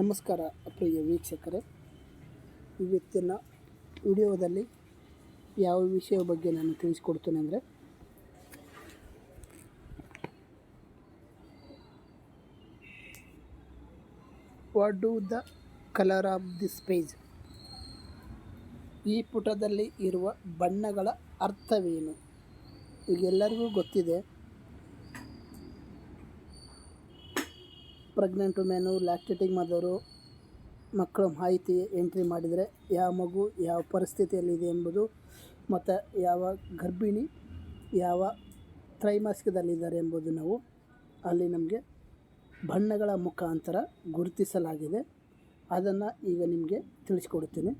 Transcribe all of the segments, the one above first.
ನಮಸ್ಕಾರ, ಪ್ರಿಯ ವೀಕ್ಷಕರೇ. ಇವತ್ತಿನ ವಿಡಿಯೋದಲ್ಲಿ ಯಾವ ವಿಷಯ ಬಗ್ಗೆ ನಾನು ತಿಳಿಸ್ಕೊಡ್ತೇನೆ ಅಂದರೆ what do the colour of this page ಈ ಪುಟದಲ್ಲಿ ಇರುವ ಬಣ್ಣಗಳ ಅರ್ಥವೇನು? ಈಗ ಎಲ್ಲರಿಗೂ ಗೊತ್ತಿದೆ ಪ್ರೆಗ್ನೆಂಟ್ ವುಮೆನು ಲ್ಯಾಕ್ಟೇಟಿಂಗ್ ಮದರು ಮಕ್ಕಳ ಮಾಹಿತಿ ಎಂಟ್ರಿ ಮಾಡಿದರೆ ಯಾವ ಮಗು ಯಾವ ಪರಿಸ್ಥಿತಿಯಲ್ಲಿದೆ ಎಂಬುದು, ಮತ್ತು ಯಾವ ಗರ್ಭಿಣಿ ಯಾವ ತ್ರೈಮಾಸಿಕದಲ್ಲಿದ್ದಾರೆ ಎಂಬುದು ನಾವು ಅಲ್ಲಿ ನಮಗೆ ಬಣ್ಣಗಳ ಮುಖಾಂತರ ಗುರುತಿಸಲಾಗಿದೆ. ಅದನ್ನು ಈಗ ನಿಮಗೆ ತಿಳಿಸ್ಕೊಡ್ತೀನಿ.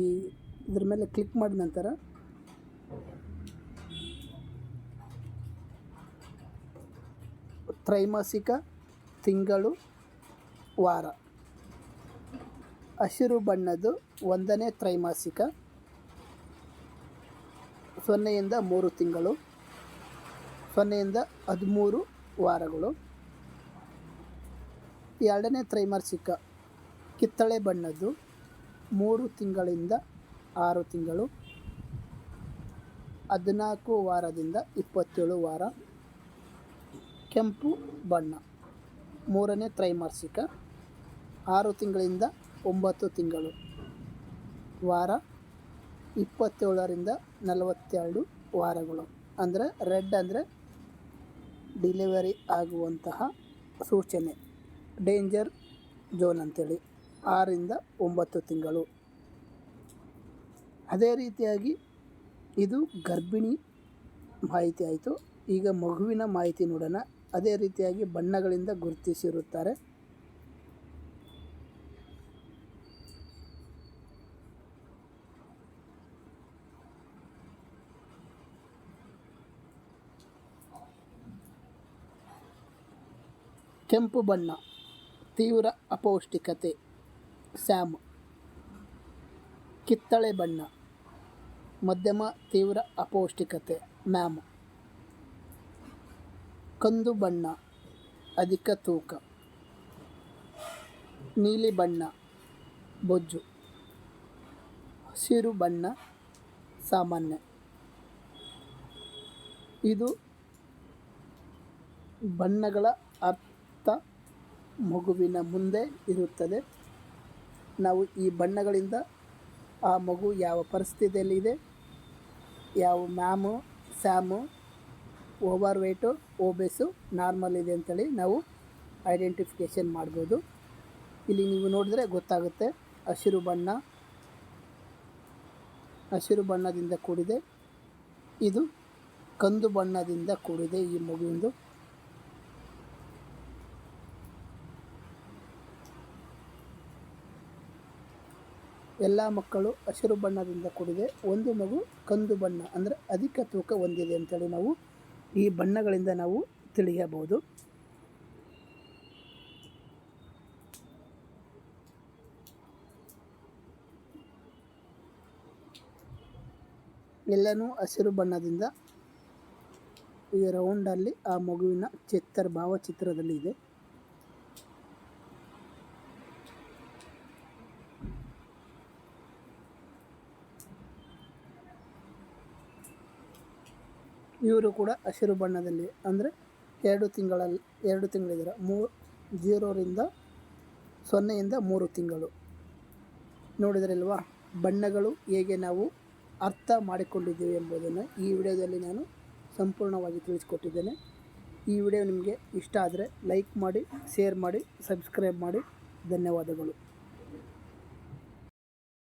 ಈ ಇದ್ರ ಮೇಲೆ ಕ್ಲಿಕ್ ಮಾಡಿದ ನಂತರ ತ್ರೈಮಾಸಿಕ ತಿಂಗಳು ವಾರ. ಹಸಿರು ಬಣ್ಣದ್ದು ಒಂದನೇ ತ್ರೈಮಾಸಿಕ ಸೊನ್ನೆಯಿಂದ ಮೂರು ತಿಂಗಳು, ಸೊನ್ನೆಯಿಂದ ಹದಿಮೂರು ವಾರಗಳು. ಎರಡನೇ ತ್ರೈಮಾಸಿಕ ಕಿತ್ತಳೆ ಬಣ್ಣದ್ದು ಮೂರು ತಿಂಗಳಿಂದ ಆರು ತಿಂಗಳು, ಹದಿನಾಲ್ಕು ವಾರದಿಂದ ಇಪ್ಪತ್ತೇಳು ವಾರ. ಕೆಂಪು ಬಣ್ಣ. ಮೂರನೇ ತ್ರೈಮಾಸಿಕ, ಆರು ತಿಂಗಳಿಂದ ಒಂಬತ್ತು ತಿಂಗಳು. ವಾರ, ಇಪ್ಪತ್ತೇಳರಿಂದ ನಲವತ್ತೆರಡು ವಾರಗಳು. ಅಂದರೆ ರೆಡ್ ಅಂದರೆ ಡಿಲಿವರಿ ಆಗುವಂತಹ ಸೂಚನೆ. ಡೇಂಜರ್ ಝೋನ್ ಅಂತೇಳಿ ಆರರಿಂದ ಒಂಬತ್ತು ತಿಂಗಳು. ಅದೇ ರೀತಿಯಾಗಿ ಇದು ಗರ್ಭಿಣಿ ಮಾಹಿತಿ ಆಯಿತು. ಈಗ ಮಗುವಿನ ಮಾಹಿತಿ ನೋಡೋಣ. ಅದೇ ರೀತಿಯಾಗಿ ಬಣ್ಣಗಳಿಂದ ಗುರುತಿಸಿರುತ್ತಾರೆ. ಕೆಂಪು ಬಣ್ಣ, ತೀವ್ರ ಅಪೌಷ್ಟಿಕತೆ, ಸ್ಯಾಮ್. ಕಿತ್ತಳೆ ಬಣ್ಣ, ಮಧ್ಯಮ ತೀವ್ರ ಅಪೌಷ್ಟಿಕತೆ, ಮ್ಯಾಮ್. ಕಂದು ಬಣ್ಣ, ಅಧಿಕ ತೂಕ. ನೀಲಿ ಬಣ್ಣ, ಬೊಜ್ಜು. ಹಸಿರು ಬಣ್ಣ, ಸಾಮಾನ್ಯ. ಇದು ಬಣ್ಣಗಳ ಅರ್ಥ ಮಗುವಿನ ಮುಂದೆ ಇರುತ್ತದೆ. ನಾವು ಈ ಬಣ್ಣಗಳಿಂದ ಆ ಮಗು ಯಾವ ಪರಿಸ್ಥಿತಿಯಲ್ಲಿದೆ, ಯಾವ MAM, SAM over weight obese normal ಇದೆ ಅಂತೇಳಿ ನಾವು ಐಡೆಂಟಿಫಿಕೇಷನ್ ಮಾಡ್ಬೋದು. ಇಲ್ಲಿ ನೀವು ನೋಡಿದ್ರೆ ಗೊತ್ತಾಗುತ್ತೆ, ಹಸಿರು ಬಣ್ಣ, ಹಸಿರು ಬಣ್ಣದಿಂದ ಕೂಡಿದೆ. ಇದು ಕಂದು ಬಣ್ಣದಿಂದ ಕೂಡಿದೆ ಈ ಮಗುವಿಂದು. ಎಲ್ಲ ಮಕ್ಕಳು ಹಸಿರು ಬಣ್ಣದಿಂದ ಕೂಡಿದೆ. ಒಂದು ಮಗು ಕಂದು ಬಣ್ಣ, ಅಂದರೆ ಅಧಿಕ ತೂಕ ಹೊಂದಿದೆ ಅಂತೇಳಿ ನಾವು ಈ ಬಣ್ಣಗಳಿಂದ ನಾವು ತಿಳಿಯಬಹುದು. ಎಲ್ಲನೂ ಹಸಿರು ಬಣ್ಣದಿಂದ ಈ ರೌಂಡಲ್ಲಿ ಆ ಮಗುವಿನ ಚಿತ್ರ ಭಾವಚಿತ್ರದಲ್ಲಿ ಇದೆ. ಇವರು ಕೂಡ ಹಸಿರು ಬಣ್ಣದಲ್ಲಿ ಅಂದರೆ ಎರಡು ತಿಂಗಳಲ್ಲಿ ಎರಡು ತಿಂಗಳಿದ್ದಾರೆ ಮೂ ಜೀರೋರಿಂದ ಸೊನ್ನೆಯಿಂದ ಮೂರು ತಿಂಗಳು. ನೋಡಿದ್ರಲ್ವಾ? ಬಣ್ಣಗಳು ಹೇಗೆ ನಾವು ಅರ್ಥ ಮಾಡಿಕೊಂಡಿದ್ದೀವಿ ಎಂಬುದನ್ನು ಈ ವಿಡಿಯೋದಲ್ಲಿ ನಾನು ಸಂಪೂರ್ಣವಾಗಿ ತಿಳಿಸ್ಕೊಟ್ಟಿದ್ದೇನೆ. ಈ ವಿಡಿಯೋ ನಿಮಗೆ ಇಷ್ಟ ಆದರೆ ಲೈಕ್ ಮಾಡಿ, ಶೇರ್ ಮಾಡಿ, ಸಬ್ಸ್ಕ್ರೈಬ್ ಮಾಡಿ. ಧನ್ಯವಾದಗಳು.